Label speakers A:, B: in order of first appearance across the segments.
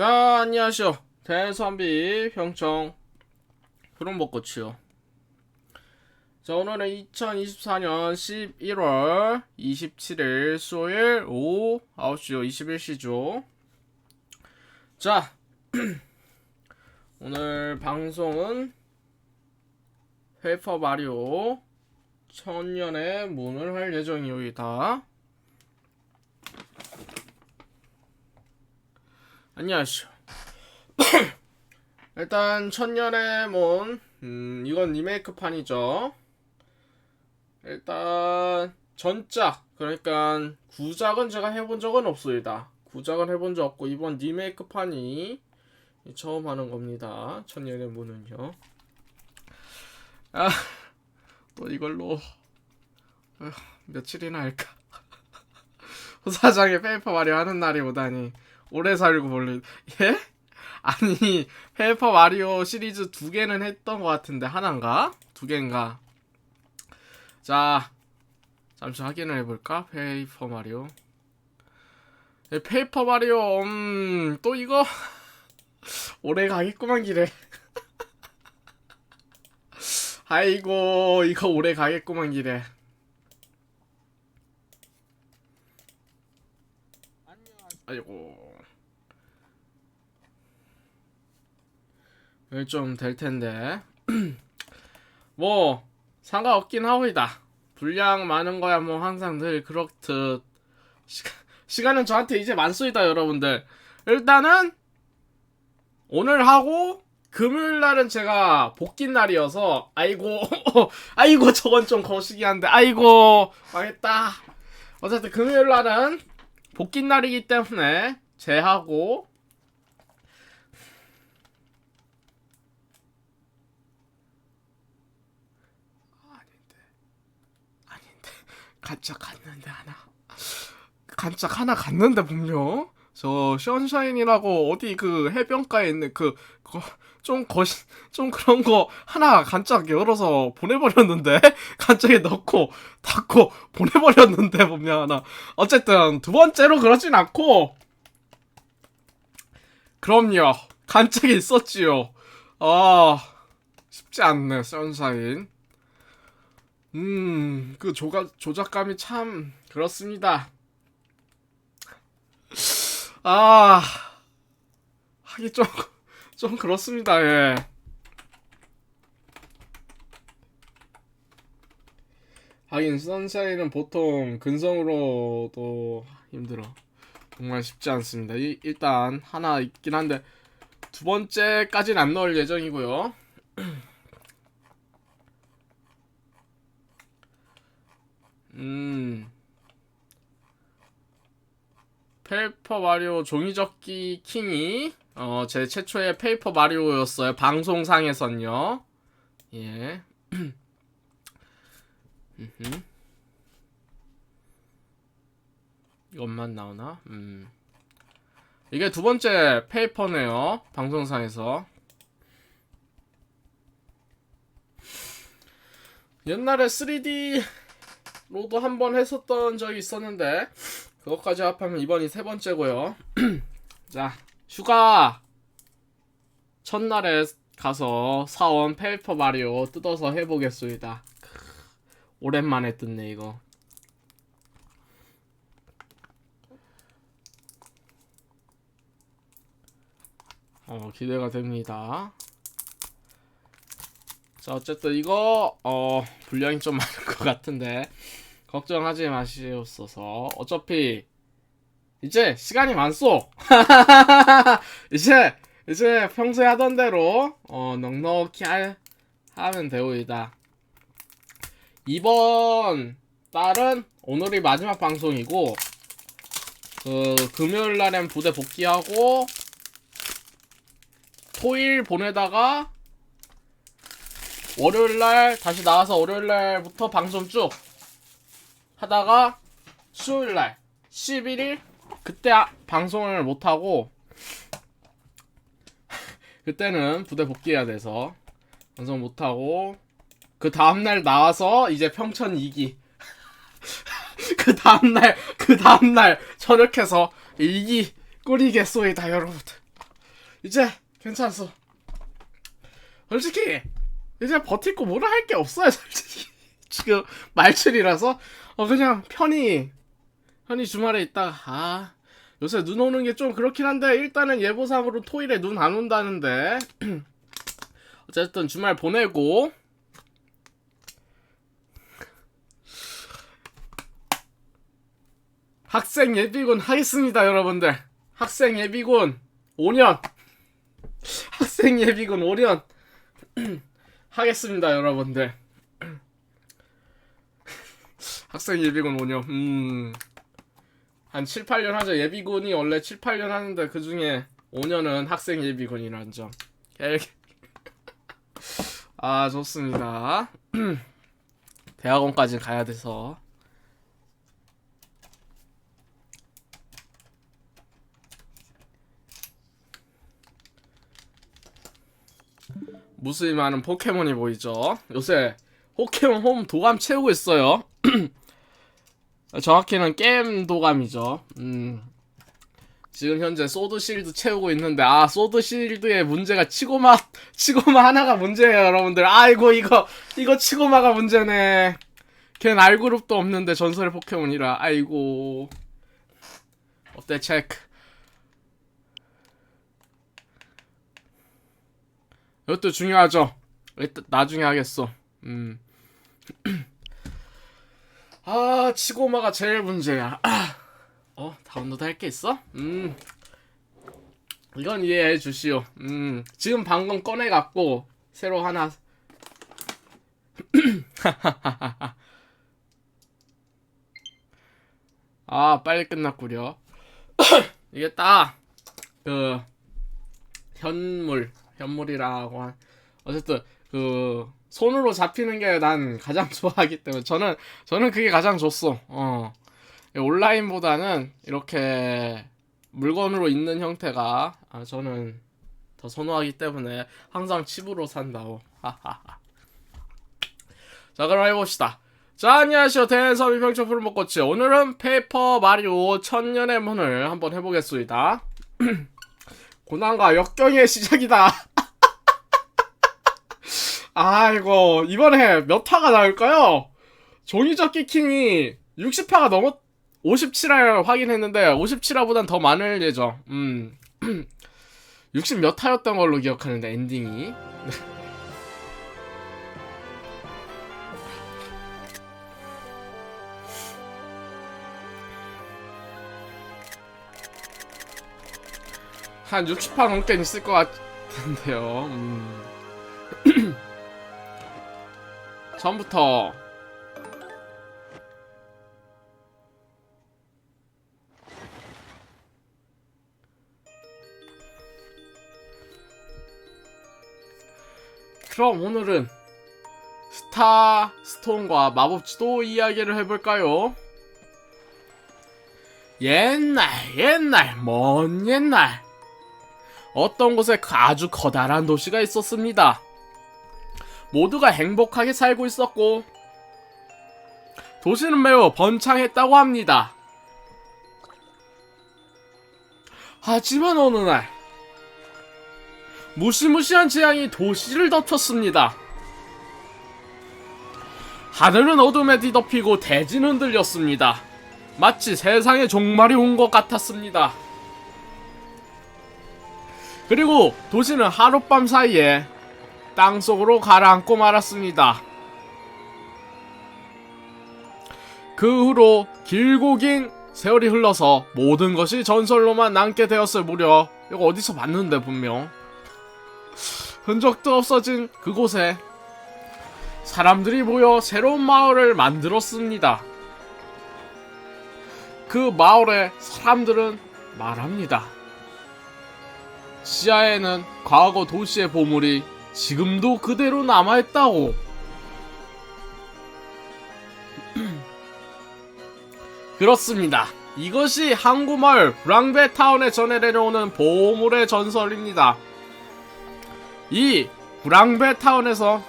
A: 자, 안녕하시오. 대선비 평청 그런벚꽃이요. 자, 오늘은 2024년 11월 27일 수요일 오후 9시요. 21시죠. 자, 오늘 방송은 페이퍼 마리오 천년의 문을 할 예정이오이다. 안녕하시오. 일단 천년의 문, 음, 이건 리메이크판이죠. 일단 전작, 그러니까 구작은 제가 해본 적은 없습니다. 구작은 해본 적 없고 이번 리메이크판이 처음 하는 겁니다. 천년의 문은요. 아, 또 이걸로 어휴, 며칠이나 할까? 후사장에 페이퍼 마리오 하는 날이 오다니. 오래 살고 볼래. 예? 아니, 페이퍼 마리오 시리즈 두 개는 했던 것 같은데, 하나인가? 두 개인가? 자, 잠시 확인을 해볼까? 페이퍼 마리오. 예, 페이퍼 마리오, 음, 또 이거? 오래 가겠구만, 길에. 아이고, 이거 오래 가겠구만, 길에. 아이고. 좀 될 텐데. 뭐, 상관없긴 하오이다. 분량 많은 거야, 뭐, 항상 늘 그렇듯. 시간, 시간 은 저한테 이제 많소이다, 여러분들. 일단은, 오늘 하고, 금요일 날은 제가 복귀 날이어서, 아이고, 아이고, 저건 좀 거시기한데, 아이고, 망했다. 어쨌든 금요일 날은 복귀 날이기 때문에, 제하고, 아닌데 아닌데 간짝 갔는데 하나. 간짝 하나 갔는데 분명. 저 션샤인이라고 어디 그 해변가에 있는 그 좀 거시 좀 그런 거 하나 간짝 열어서 보내버렸는데? 간짝에 넣고 닫고 보내버렸는데 분명 하나. 어쨌든 두 번째로 그러진 않고. 그럼요. 간짝에 있었지요. 아 쉽지 않네 션샤인 음, 그 조각, 조작감이 참, 그렇습니다. 아, 하기 좀, 좀 그렇습니다, 예. 하긴, 선샤인은 보통 근성으로도 힘들어. 정말 쉽지 않습니다. 이, 일단, 하나 있긴 한데, 두 번째까지는 안 넣을 예정이고요. 음. 페이퍼 마리오 종이접기 킹이 어, 제 최초의 페이퍼 마리오였어요. 방송상에선요. 예. 이것만 나오나? 음. 이게 두 번째 페이퍼네요. 방송상에서. 옛날에 3D 로드 한번 했었던 적이 있었는데 그것까지 합하면 이번이 세 번째고요. 자, 휴가 첫날에 가서 사온 페이퍼 마리오 뜯어서 해보겠습니다. 오랜만에 뜯네 이거. 어, 기대가 됩니다. 자, 어쨌든 이거 어 분량이 좀 많은 것 같은데 걱정하지 마시옵소서. 어차피 이제 시간이 많소. 이제 이제 평소에 하던 대로 어 넉넉히 할, 하면 되오이다. 이번 달은 오늘이 마지막 방송이고 그 금요일 날엔 부대 복귀하고 토일 보내다가 월요일 날 다시 나와서 월요일 날부터 방송 쭉 하다가 수요일 날 11일 그때 아, 방송을 못 하고 그때는 부대 복귀해야 돼서 방송 못 하고 그 다음 날 나와서 이제 평천 2기 그 다음 날그 다음 날 저녁해서 2기 꾸리겠소이다 여러분들 이제 괜찮소. 솔직히 이제 거 뭐라 할 게 없어요. 솔직히 지금 말출이라서 어 그냥 편히 편히 주말에 있다가 아 요새 눈 오는 게 좀 그렇긴 한데 일단은 예보상으로 토일에 눈 안 온다는데. 어쨌든 주말 보내고. 학생 예비군 하겠습니다 여러분들. 학생 예비군 5년. 학생 예비군 5년. 하겠습니다 여러분들 학생 예비군 5년 음. 한 7, 8년 하죠 예비군이 원래 7, 8년 하는데 그 중에 5년은 학생 예비군이라는 점 아 좋습니다 대학원까지 가야 돼서 무수히 많은 포켓몬이 보이죠. 요새 포켓몬 홈 도감 채우고 있어요. 정확히는 게임 도감이죠. 음. 지금 현재 소드 실드 채우고 있는데 아 소드 실드의 문제가 치고마 치고마 하나가 문제예요 여러분들 아이고 이거 이거 치고마가 문제네 걘 알그룹도 없는데 전설의 포켓몬이라 아이고 어때 체크 이것도 중요하죠. 나중에 하겠어. 음. 아, 치고마가 제일 문제야. 아. 어, 다운로드 할 게 있어? 음. 이건 이해해 주시오. 음. 지금 방금 꺼내 갖고 새로 하나 아, 빨리 끝났구려. 이게 딱 그 현물 현물이라고 한 어쨌든 그 손으로 잡히는 게 난 가장 좋아하기 때문에 저는 저는 그게 가장 좋소. 어 온라인보다는 이렇게 물건으로 있는 형태가 아, 저는 더 선호하기 때문에 항상 칩으로 산다고. 자 그럼 해봅시다. 자 안녕하세요 대서비 평초 푸른 벚꽃이 오늘은 페이퍼 마리오 천년의 문을 한번 해보겠습니다. 고난과 역경의 시작이다. 아이고 이번에 몇 화가 나올까요? 종이접기 킹이 60화가 넘었 57화 확인했는데 57화보단 더 많을 예정. 음. 60 몇 화였던 걸로 기억하는데 엔딩이. 한 60화 넘게 있을 것 같은데요. 음. 처음부터 그럼 오늘은 스타 스톤과 마법 지도 이야기를 해볼까요? 옛날 옛날 먼 옛날 어떤 곳에 아주 커다란 도시가 있었습니다. 모두가 행복하게 살고 있었고 도시는 매우 번창했다고 합니다. 하지만 어느 날 무시무시한 재앙이 도시를 덮쳤습니다. 하늘은 어둠에 뒤덮이고 대지는 흔들렸습니다. 마치 세상에 종말이 온 것 같았습니다. 그리고 도시는 하룻밤 사이에 땅속으로 가라앉고 말았습니다. 그 후로 길고 긴 세월이 흘러서 모든 것이 전설로만 남게 되었을 무렵 이거 어디서 봤는데 분명 흔적도 없어진 그곳에 사람들이 모여 새로운 마을을 만들었습니다. 그 마을의 사람들은 말합니다. 지하에는 과거 도시의 보물이 지금도 그대로 남아있다고. 그렇습니다. 이것이 항구마을 브랑베 타운에 전해 내려오는 보물의 전설입니다. 이 브랑베 타운에서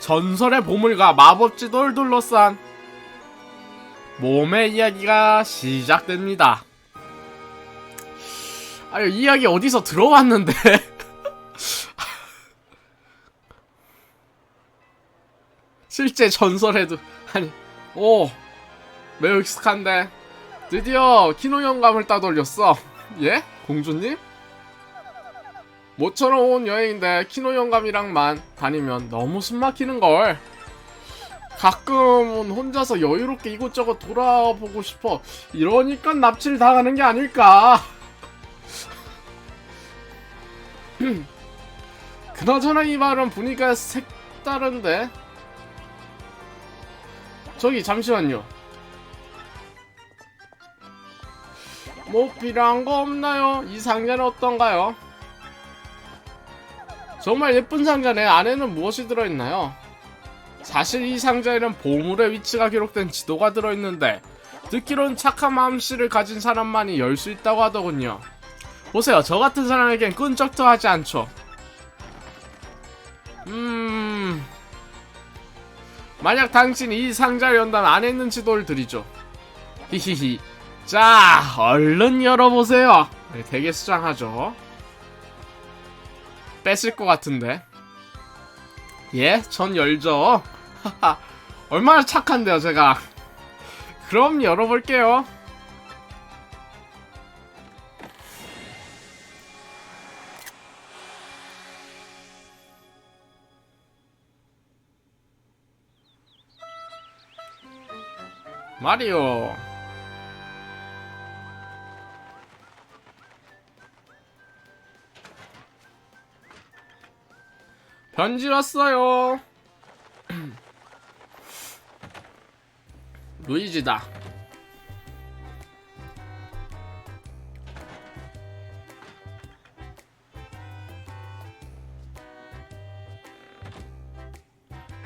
A: 전설의 보물과 마법지도를 둘러싼 몸의 이야기가 시작됩니다. 아, 이 이야기 어디서 들어봤는데? 실제 전설에도 아니 오 매우 익숙한데 드디어 키노 영감을 따돌렸어 예? 공주님? 모처럼 온 여행인데 키노 영감이랑만 다니면 너무 숨막히는걸 가끔은 혼자서 여유롭게 이곳저곳 돌아보고 싶어 이러니까 납치를 당하는 게 아닐까 그나저나 이 말은 분위기가 색다른데 저기 잠시만요 뭐 필요한 거 없나요? 이 상자는 어떤가요? 정말 예쁜 상자네 안에는 무엇이 들어있나요? 사실 이 상자에는 보물의 위치가 기록된 지도가 들어있는데 듣기론 착한 마음씨를 가진 사람만이 열 수 있다고 하더군요 보세요 저 같은 사람에겐 끈적도 하지 않죠 음... 만약 당신이 이 상자를 연다면 안에 있는 지도를 드리죠. 히히히. 자 얼른 열어보세요. 네, 되게 수상하죠. 뺏을 것 같은데. 예? 전 열죠. 얼마나 착한데요 제가. 그럼 열어볼게요 마리오 편지 왔어요. 루이지다.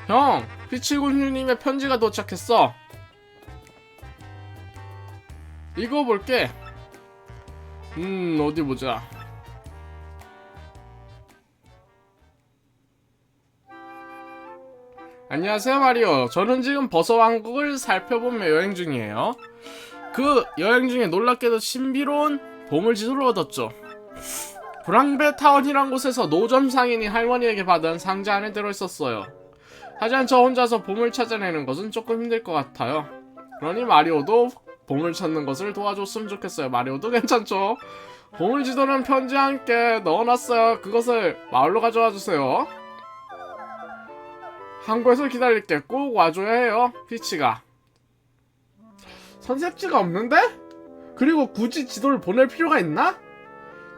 A: 형 피치군주님의 편지가 도착했어 읽어볼게. 음 어디 보자. 안녕하세요 마리오. 저는 지금 버섯왕국을 살펴보며 여행 중이에요. 그 여행 중에 놀랍게도 신비로운 보물 지도를 얻었죠. 브랑베 타운이란 곳에서 노점 상인이 할머니에게 받은 상자 안에 들어있었어요. 하지만 저 혼자서 보물 찾아내는 것은 조금 힘들 것 같아요. 그러니 마리오도 보물 찾는 것을 도와줬으면 좋겠어요. 마리오도 괜찮죠? 보물 지도는 편지 함께 넣어놨어요. 그것을 마을로 가져와 주세요. 한국에서 기다릴게. 꼭 와줘야 해요 피치가. 선택지가 없는데? 그리고 굳이 지도를 보낼 필요가 있나?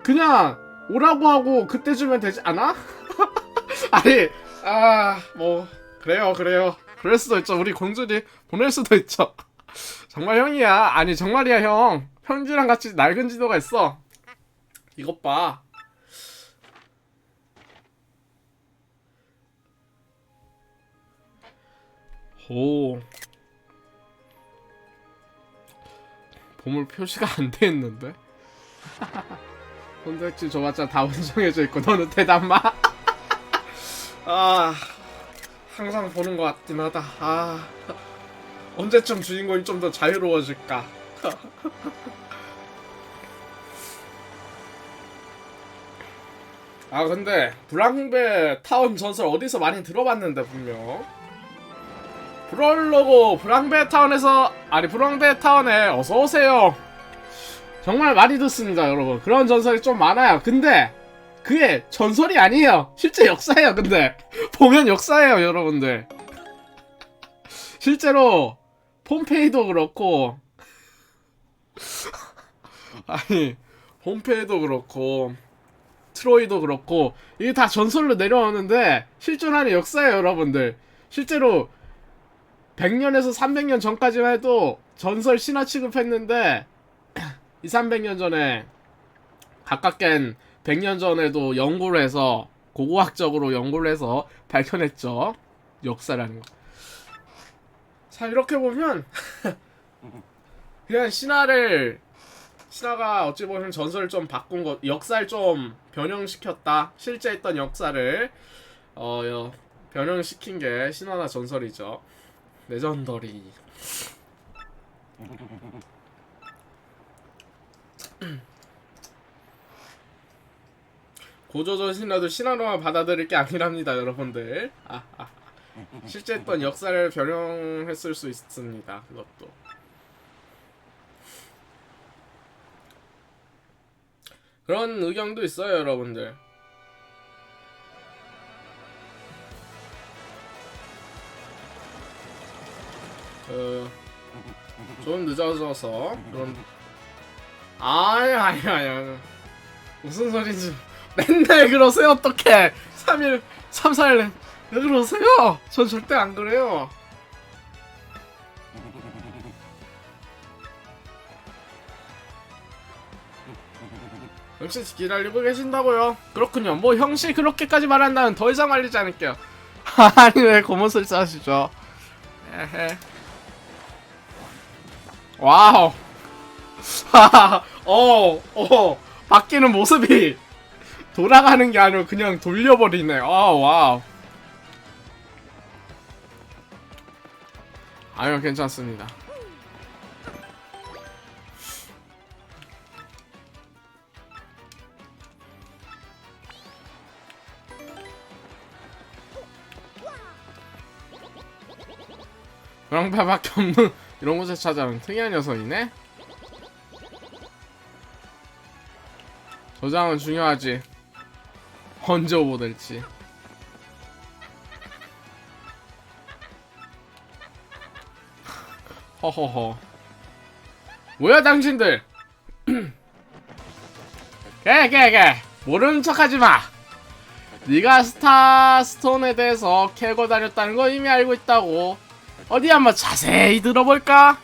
A: 그냥 오라고 하고 그때 주면 되지 않아? 아니 아 뭐 그래요 그래요. 그럴 수도 있죠. 우리 공주님 보낼 수도 있죠 정말 형이야 아니 정말이야 형 편지랑 같이 낡은 지도가 있어 이것 봐 오. 보물 표시가 안 돼 있는데? 선택지 줘봤자 다 운송해져 있고 너는 대답 마. 아 항상 보는 것 같긴 하다. 아 언제쯤 주인공이 좀 더 자유로워질까? 아 근데 브랑베 타운 전설 어디서 많이 들어봤는데 분명. 브롤로고 브랑베 타운에서 아니 브랑베 타운에 어서 오세요. 정말 많이 듣습니다, 여러분. 그런 전설이 좀 많아요. 근데 그게 전설이 아니에요. 실제 역사예요. 근데 보면 역사예요, 여러분들. 실제로 폼페이도 그렇고 아니 홈페이도 그렇고 트로이도 그렇고 이게 다 전설로 내려오는데 실존하는 역사예요, 여러분들. 실제로 100년에서 300년 전까지만 해도 전설 신화 취급했는데 2, 300년 전에 가깝겐 100년 전에도 연구를 해서 고고학적으로 연구를 해서 발견했죠. 역사라는 거. 자, 이렇게 보면 그냥 신화를 신화가 어찌 보면 전설을 좀 바꾼 것, 역사를 좀 변형시켰다. 실제 있던 역사를 어, 여- 변형시킨 게 신화나 전설이죠. 레전더리. 고조선 신화도 신화로만 받아들일 게 아니랍니다, 여러분들. 아, 아. 실제 했던 역사를 변형했을 수 있습니다. 그것도. 그런 의견도 있어요, 여러분들. 그, 좀 늦어져서 그런 아니 아니 아니 무슨 소리지 맨날 그러세요 어떡해 3일 3, 4일 왜 그러세요? 전 절대 안 그래요. 역시 기다리고 계신다고요. 그렇군요. 뭐 형씨 그렇게까지 말한다면 더 이상 말리지 않을게요. 아니 왜 고무술 싸시죠? 와우. 어, 어, 바뀌는 모습이 돌아가는 게 아니고 그냥 돌려버리네. 아, 와우. 아유, 괜찮습니다. 그랑배밖에 없는 이런 곳에 찾아온 특이한 녀석이네. 저장은 중요하지. 언제 오버될지. 허허허. 뭐야 당신들? 개개개 모르는 척하지 마. 네가 스타스톤에 대해서 캐고 다녔다는 거 이미 알고 있다고. 어디 한번 자세히 들어볼까?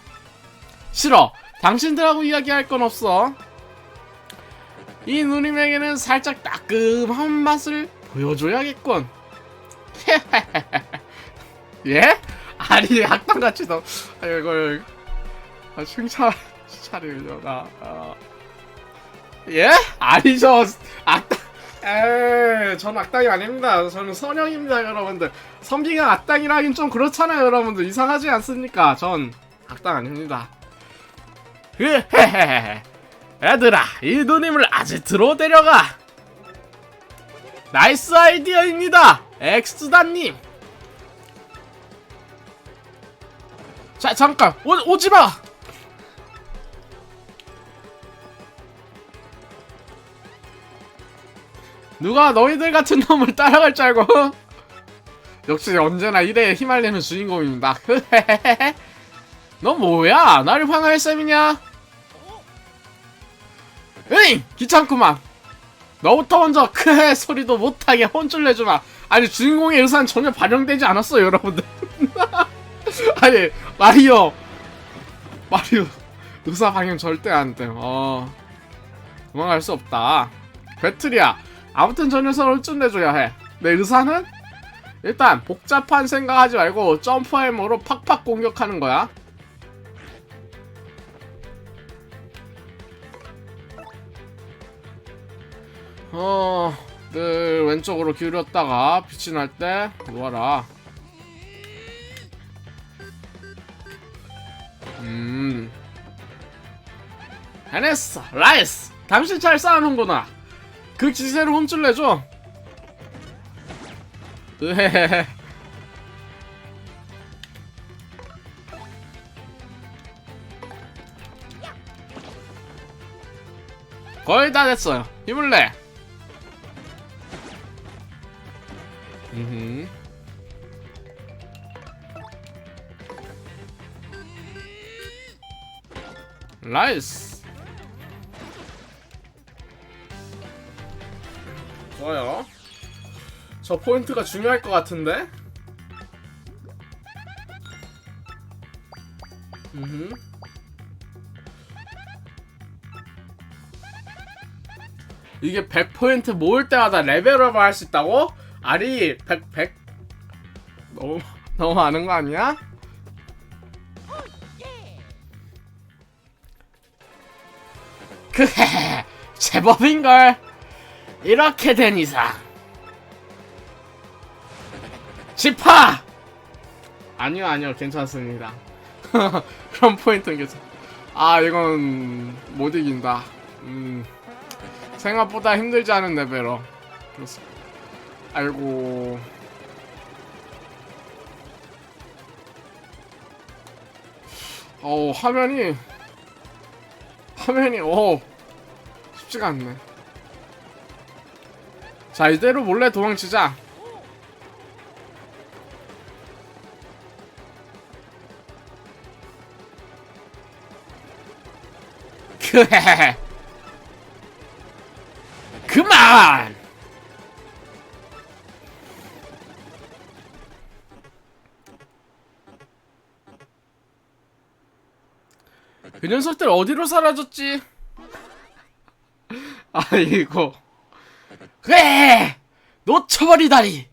A: 싫어. 당신들하고 이야기할 건 없어. 이 누님에게는 살짝 따끔한 맛을 보여줘야겠군. 예? 아니 악당같이 너 아, 이걸 아, 칭찬 차리려나 어. 예? 아니죠. 악당. 에이 전 악당이 아닙니다. 저는 선영입니다 여러분들. 선비가 악당이라 하긴 좀 그렇잖아요 여러분들. 이상하지 않습니까? 전 악당 아닙니다. 헤헤헤헤. 얘들아 이 누님을 아지트로 데려가. 나이스 아이디어입니다. 엑스다님 자 잠깐 오, 오지마 누가 너희들 같은 놈을 따라갈 줄 알고 역시 언제나 이래 휘말리는 주인공입니다 너 뭐야 나를 황할 셈이냐 으잉! 귀찮구만. 너부터 먼저 크헤 소리도 못하게 혼쭐 내주마. 아니 주인공의 의사는 전혀 반영되지 않았어요 여러분들. 아니 마리오 마리오 의사 반영 절대 안 돼. 어 도망갈 수 없다. 배틀이야. 아무튼 저 녀석을 혼쭐 내줘야 해. 내 의사는 일단 복잡한 생각하지 말고 점프햄으로 팍팍 공격하는 거야. 어, 늘 왼쪽으로 기울였다가 빛이 날 때 놓아라. 음. 해냈어, 라이스. 당신 잘 싸우는구나. 그 기세를 내줘. 으헤헤헤. 거의 다 됐어요. 힘을 내. 라이스. 좋아요. 저 포인트가 중요할 것 같은데. 음. 이게 100포인트 모을 때마다 레벨업을 할 수 있다고? 아리 100 100 너무 너무 많은 거 아니야? 그헤헤 제법인걸. 이렇게 된 이상. 지파! 아니요 아니요 괜찮습니다. 그런 포인트는 괜찮 아 이건 못 이긴다. 음 생각보다 힘들지 않은 레벨업. 그렇습니다. 아이고. 어 화면이 화면이 어 쉽지가 않네. 자 이대로 몰래 도망치자. 그해 그만. 그 녀석들 어디로 사라졌지? 아이고 그래! 놓쳐버리다니!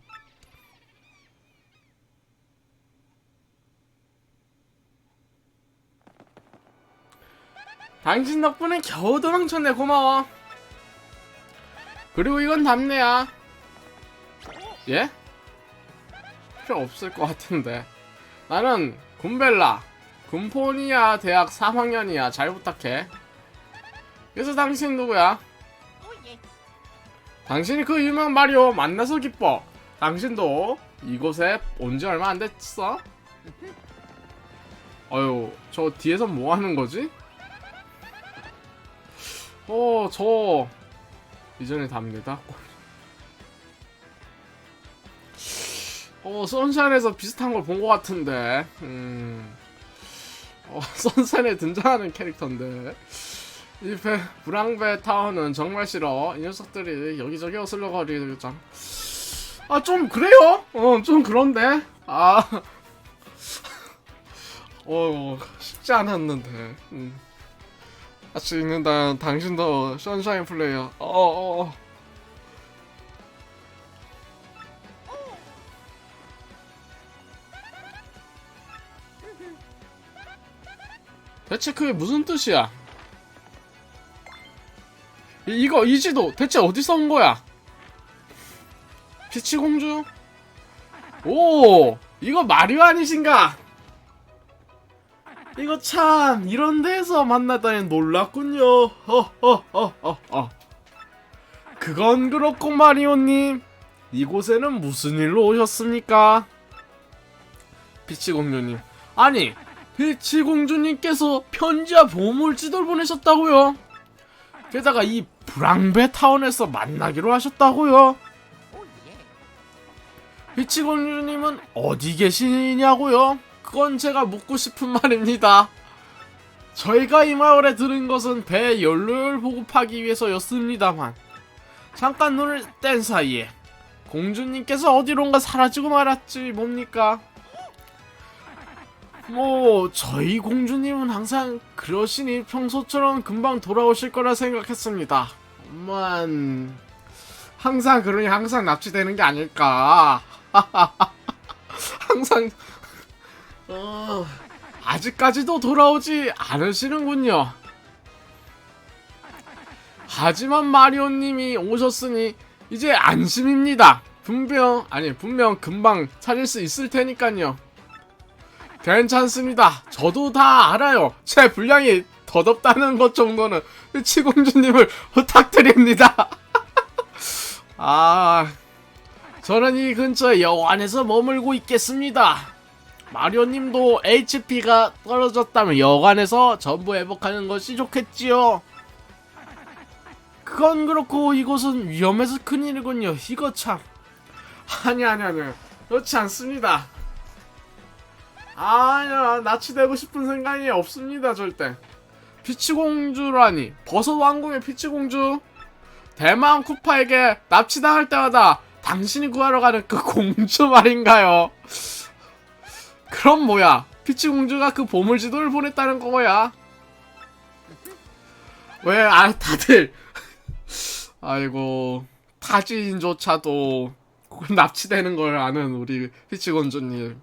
A: 당신 덕분에 겨우 도망쳤네 고마워. 그리고 이건 답례야. 예? 필요 없을 것 같은데. 나는 군벨라 군포니아 대학 3학년이야. 잘 부탁해. 그래서 당신 누구야? 당신이 그 유명 마리오 만나서 기뻐. 당신도 이곳에 온 지 얼마 안 됐어? 어휴, 저 뒤에서 뭐 하는 거지? 어, 저 이전에 답니다. 어, 선샤인에서 비슷한 걸 본 것 같은데. 음. 어, 선샤인에 등장하는 캐릭터인데. 이 배, 불황배 타워는 정말 싫어. 이 녀석들이 여기저기 어슬러거리죠. 아, 좀 그래요? 어, 좀 그런데. 아. 어, 쉽지 않았는데. 음. 할수 있는다. 당신도 선샤인 플레이어. 어, 어, 어. 대체 그게 무슨 뜻이야? 이- 이거 이 지도 대체 어디서 온 거야? 피치 공주? 오, 이거 마리오 아니신가? 이거 참 이런 데서 만나다니 놀랐군요. 허허허허허. 그건 그렇고 마리오님, 이곳에는 무슨 일로 오셨습니까? 피치 공주님, 아니 피치 공주님께서 편지와 보물지도를 보내셨다고요? 게다가 이 브랑베 타운에서 만나기로 하셨다고요? 피치 공주님은 어디 계시냐고요? 그건 제가 묻고 싶은 말입니다. 저희가 이 마을에 들은 것은 배 연료를 보급하기 위해서였습니다만 잠깐 눈을 뗀 사이에 공주님께서 어디론가 사라지고 말았지 뭡니까? 뭐 저희 공주님은 항상 그러시니 평소처럼 금방 돌아오실 거라 생각했습니다. 만 항상 그러니 항상 납치되는 게 아닐까. 항상 어, 아직까지도 돌아오지 않으시는군요. 하지만 마리오님이 오셨으니 이제 안심입니다. 분명 아니 분명 금방 찾을 수 있을 테니까요. 괜찮습니다. 저도 다 알아요. 제 분량이 더덥다는 것 정도는 치공주님을 부탁드립니다. 아, 저는 이 근처 여관에서 머물고 있겠습니다. 마리오님도 HP가 떨어졌다면 여관에서 전부 회복하는 것이 좋겠지요. 그건 그렇고 이곳은 위험해서 큰일이군요. 이거 참. 아니 아니 아니 그렇지 않습니다. 아니야 납치되고 싶은 생각이 없습니다 절대 피치공주라니. 버섯 왕궁의 피치공주? 대만 쿠파에게 납치당할 때마다 당신이 구하러 가는 그 공주 말인가요? 그럼 뭐야? 피치공주가 그 보물지도를 보냈다는 거야? 왜 아 다들. 아이고 타지인조차도 납치되는 걸 아는 우리 피치공주님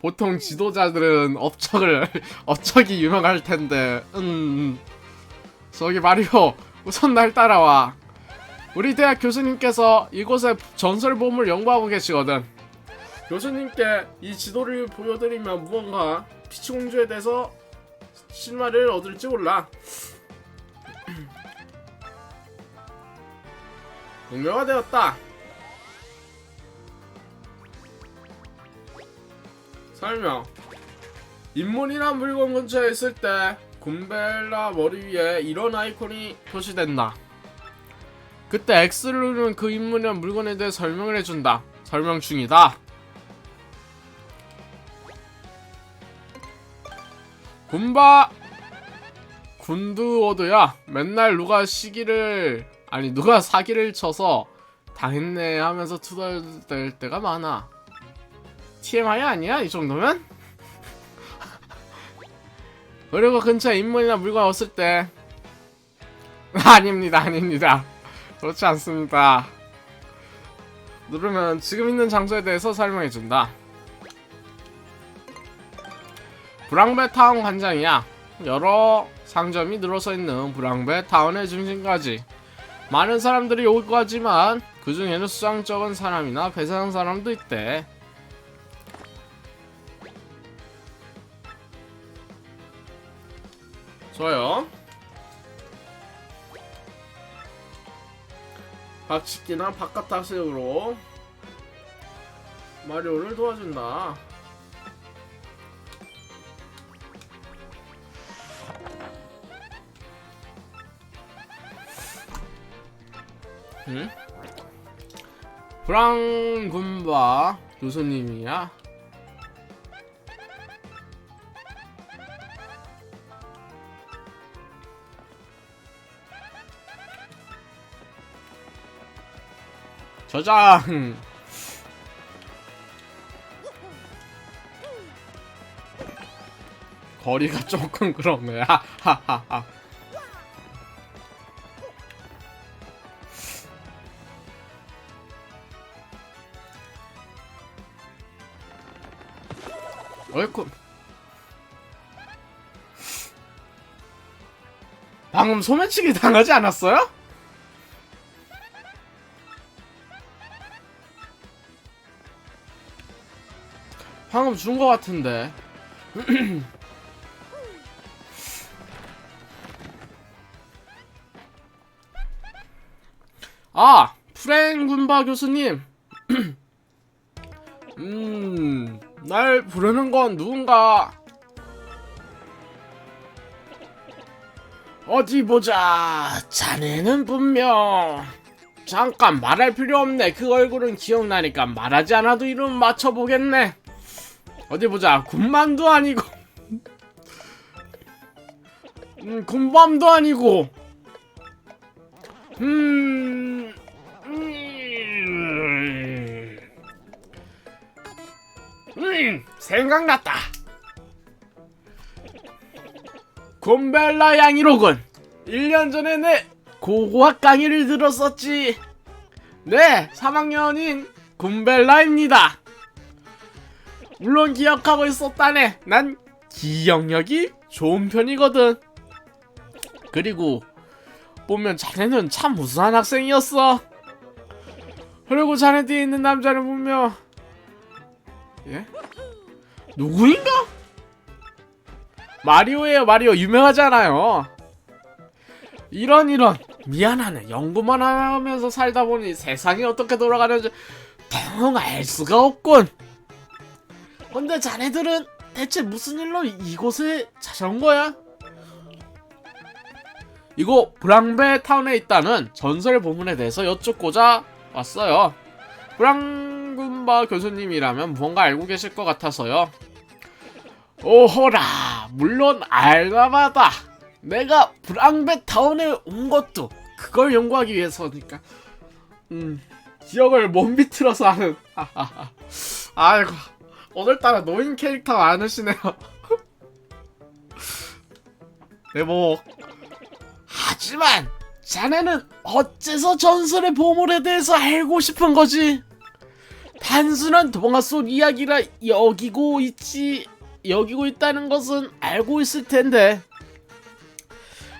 A: 보통 지도자들은 업적을 업적이 유명할 텐데 음 저기 마리오 우선 날 따라와. 우리 대학 교수님께서 이곳에 전설 보물 연구하고 계시거든. 교수님께 이 지도를 보여드리면 무언가 피치공주에 대해서 실마리를 얻을지 몰라. 동료가 되었다 설명 인물이나 물건 근처에 있을 때 굼벨라 머리 위에 이런 아이콘이 표시된다. 그때 X를 누르면 그 인물이나 물건에 대해 설명을 해준다. 설명 중이다. 군바 군두워드야 맨날 누가 시기를 아니 누가 사기를 쳐서 당했네 하면서 투덜댈 때가 많아 TMI 아니야? 이 정도면? 그리고 근처에 인물이나 물건 없을 때. 아닙니다 아닙니다. 그렇지 않습니다. 누르면 지금 있는 장소에 대해서 설명해준다. 브랑베 타운 관장이야. 여러 상점이 늘어서 있는 브랑베 타운의 중심까지. 많은 사람들이 오고 가지만 그 중에는 수상쩍은 사람이나 배사한 사람도 있대. 좋아요. 박치기나 바깥타식으로 마리오를 도와준다. 응? 프랑 군바 교수님이야. 저장. 거리가 조금 그러네. 하하하. 어이쿠 방금 소매치기 당하지 않았어요? 방금 준 거 같은데 아 프랭 군바 교수님 음, 날 부르는 건 누군가. 어디 보자. 자네는 분명. 잠깐 말할 필요 없네. 그 얼굴은 기억나니까 말하지 않아도 이름 맞춰보겠네. 어디 보자. 군만도 아니고. 음, 군밤도 아니고. 음, 음. 음, 생각났다. 곰벨라 양이로군. 1년 전에 내 고고학 강의를 들었었지. 네, 3학년인 곰벨라입니다. 물론 기억하고 있었다네. 난 기억력이 좋은 편이거든. 그리고 보면 자네는 참 무수한 학생이었어. 그리고 자네 뒤에 있는 남자를 보며 예? 누구인가? 마리오예요 마리오 유명하잖아요 이런 이런 미안하네 연구만 하면서 살다 보니 세상이 어떻게 돌아가는지 통알 수가 없군 근데 자네들은 대체 무슨 일로 이곳에 찾아온 거야? 이거 브랑베 타운에 있다는 전설 보문에 대해서 여쭙고자 왔어요 브랑군바 교수님이라면 무언가 알고 계실 것 같아서요. 오호라, 물론 알바마다 내가 브랑베 타운에 온 것도 그걸 연구하기 위해서니까. 음, 기억을 못 비틀어서 하는. 아이고, 오늘따라 노인 캐릭터 많으시네요. 내복. 하지만 자네는 어째서 전설의 보물에 대해서 알고 싶은 거지? 단순한 동화 속 이야기라 여기고 있지 여기고 있다는 것은 알고 있을 텐데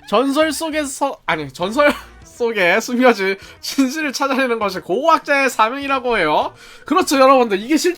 A: 전설 속에서 아니 전설 속에 숨겨진 진실을 찾아내는 것이 고고학자의 사명이라고 해요. 그렇죠 여러분들 이게 실